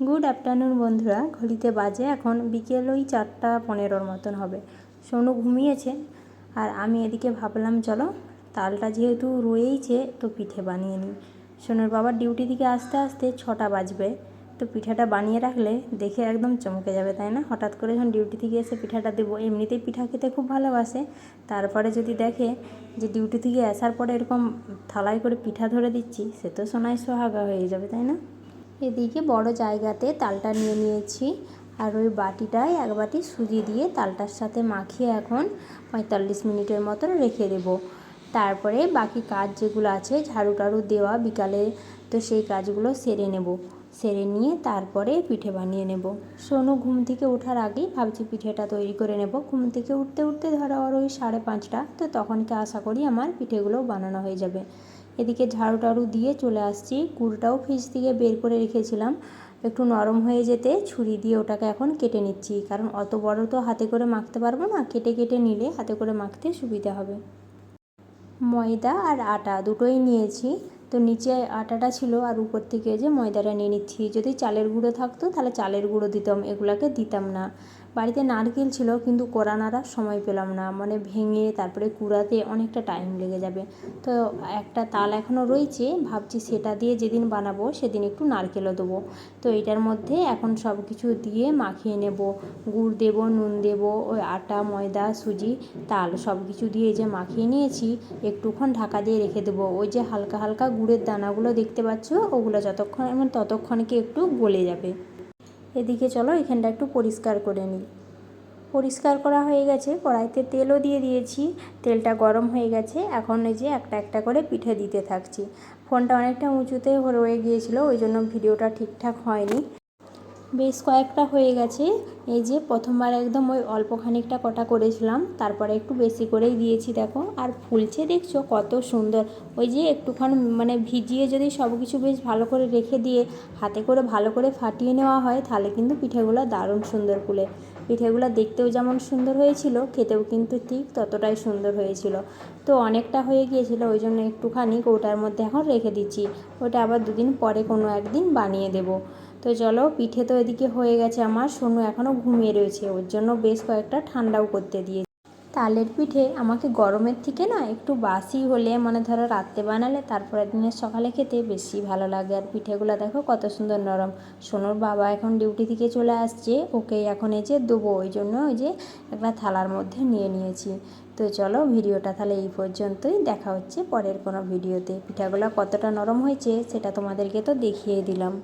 Good afternoon বন্ধুরা। ঘড়িতে বাজে, এখন বিকেল ওই চারটা পনেরোর মতন হবে। সোনু ঘুমিয়েছে, আর আমি এদিকে ভাবলাম, চলো, তালটা যেহেতু রয়েইছে, তো পিঠে বানিয়ে নিই। সোনুর বাবার ডিউটি থেকে আসতে আসতে ছটা বাজবে, তো পিঠাটা বানিয়ে রাখলে দেখে একদম চমকে যাবে, তাই না? হঠাৎ করে যখন ডিউটি থেকে এসে পিঠাটা দেবো, এমনিতেই পিঠা খেতে খুব ভালোবাসে। তারপরে যদি দেখে যে ডিউটি থেকে আসার পরে এরকম থালায় করে পিঠা ধরে দিচ্ছি, সে তো সোনায় সোহাগা হয়ে যাবে, তাই না? এদিকে বড় জায়গাতে তালটা নিয়ে নিয়েছি। আর ওই বাটিটায় এক বাটি সুজি দিয়ে তালটার সাথে মাখিয়ে এখন পঁয়তাল্লিশ মিনিটের মতন রেখে দেবো। তারপরে বাকি কাজ যেগুলো আছে, ঝাড়ু টাড়ু দেওয়া বিকালে, তো সেই কাজগুলো সেরে নেব। সেরে নিয়ে তারপরে পিঠে বানিয়ে নেব। সোনু ঘুম থেকে ওঠার আগেই ভাবছি পিঠেটা তৈরি করে নেব। ঘুম থেকে উঠতে উঠতে ধরো আর ওই সাড়ে পাঁচটা, তো তখনকে আশা করি আমার পিঠেগুলো বানানো হয়ে যাবে। এদিকে ঝাড়ু টাড়ু দিয়ে চলে আসছি। গুড়টাও ফ্রিজ থেকে বের করে রেখেছিলাম। একটু নরম হয়ে যেতে ছুরি দিয়ে ওটাকে এখন কেটে নিচ্ছি। কারণ অত বড় তো হাতে করে মাখতে পারব না। কেটে কেটে নিলে হাতে করে মাখতে সুবিধা হবে। ময়দা আর আটা দুটোই নিয়েছি। তো নিচে আটাটা ছিল আর উপর থেকে যে ময়দাটা নিয়ে নিচ্ছি। যদি চালের গুঁড়ো থাকতো তাহলে চালের গুঁড়ো দিতাম। এগুলাকে দিতাম না। বাড়িতে নারকেল ছিল, কিন্তু কোড়া সময় পেলাম না। মানে ভেঙে তারপরে কুড়াতে অনেকটা টাইম লেগে যাবে। তো একটা তাল এখনও রয়েছে, ভাবছি সেটা দিয়ে যেদিন বানাবো সেদিন একটু নারকেলও দেবো। তো এটার মধ্যে এখন সব কিছু দিয়ে মাখিয়ে নেব। গুড় দেবো, নুন দেবো, ওই আটা, ময়দা, সুজি, তাল সব কিছু দিয়ে যে মাখিয়ে নিয়েছি, একটুক্ষণ ঢাকা দিয়ে রেখে দেবো। ওই যে হালকা হালকা গুড়ের দানাগুলো দেখতে পাচ্ছ, ওগুলো যতক্ষণ ততক্ষণকে একটু গলে যাবে। এদিকে চলো, এখানটা একটু পরিষ্কার করে নিই। পরিষ্কার করা হয়ে গেছে, কড়াইতে তেলও দিয়ে দিয়েছি, তেলটা গরম হয়ে গেছে, এখন এই যে একটা একটা করে পিঠে দিতে থাকছি। ফোনটা অনেকটা উঁচুতে রয়ে গিয়েছিল, ওই জন্য ভিডিওটা ঠিকঠাক হয়নি। বেশ কয়েকটা হয়ে গেছে। এই যে প্রথমবার একদম ওই অল্প খানিকটা কটা করেছিলাম, তারপরে একটু বেশি করেই দিয়েছি, দেখো। আর ফুলছে, দেখছ কত সুন্দর। ওই যে একটুখান মানে ভিজিয়ে যদি সব কিছু বেশ ভালো করে রেখে দিয়ে হাতে করে ভালো করে ফাটিয়ে নেওয়া হয়, তাহলে কিন্তু পিঠেগুলো দারুণ সুন্দর ফুলে। পিঠেগুলো দেখতেও যেমন সুন্দর হয়েছিল, খেতেও কিন্তু ঠিক ততটাই সুন্দর হয়েছিল। তো অনেকটা হয়ে গিয়েছিল, ওই জন্য একটুখানি কৌটার মধ্যে এখন রেখে দিচ্ছি। ওটা আবার দুদিন পরে কোনো একদিন বানিয়ে দেবো। তো চলো, পিঠে তো এদিকে হয়ে গেছে আমার। সোনু এখনও ঘুমিয়ে রয়েছে, ওর জন্য বেশ কয়েকটা ঠান্ডাও করতে দিয়েছি। তালের পিঠে আমাকে গরমের থেকে না একটু বাসি হলে মানে ধরো রাত্রে বানালে, তারপরের দিনের সকালে খেতে বেশি ভালো লাগে। আর পিঠেগুলো দেখো কত সুন্দর নরম। সোনুর বাবা এখন ডিউটি থেকে চলে আসছে ওকে এখন এই যে দেবো, ওই জন্য ওই যে একটা থালার মধ্যে নিয়ে নিয়েছি। তো চলো, ভিডিওটা তাহলে এই পর্যন্তই। দেখা হচ্ছে পরের কোনো ভিডিওতে। পিঠাগুলো কতটা নরম হয়েছে, সেটা তোমাদেরকে তো দেখিয়ে দিলাম।